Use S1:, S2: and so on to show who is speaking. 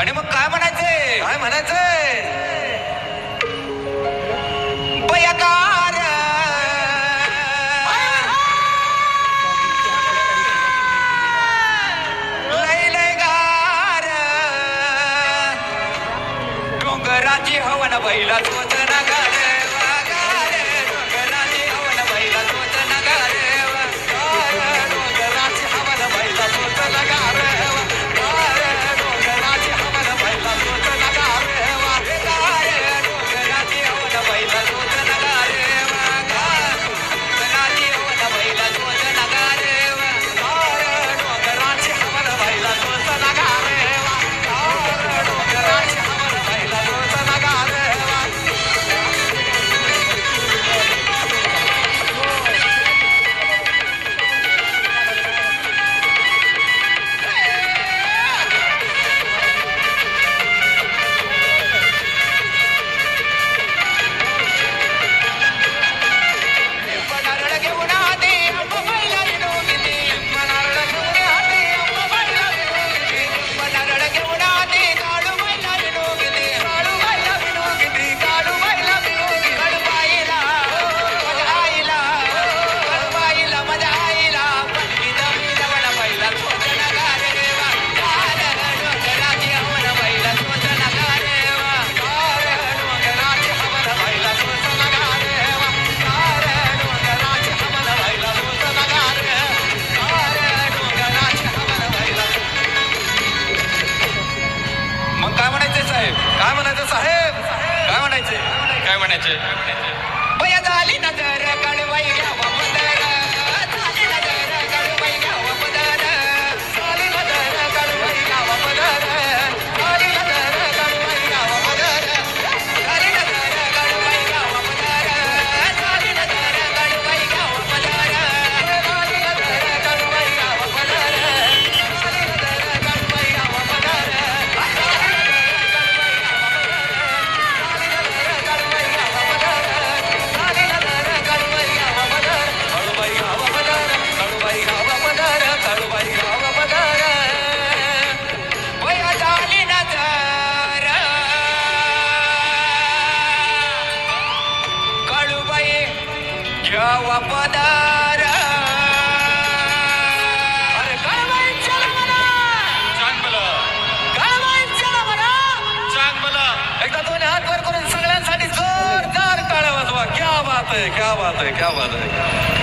S1: आणि मग काय म्हणायचंय? काय म्हणायचंय? राजी डोंगराची हवन बैला सोचना गार काय म्हणायचे? झाली नजर
S2: वफादार
S1: एकदा दोन्ही हात वर करून सगळ्यांसाठी जोरदार टाळ्या वाजवा. क्या बात आहे क्या बात आहे क्या बात आहे.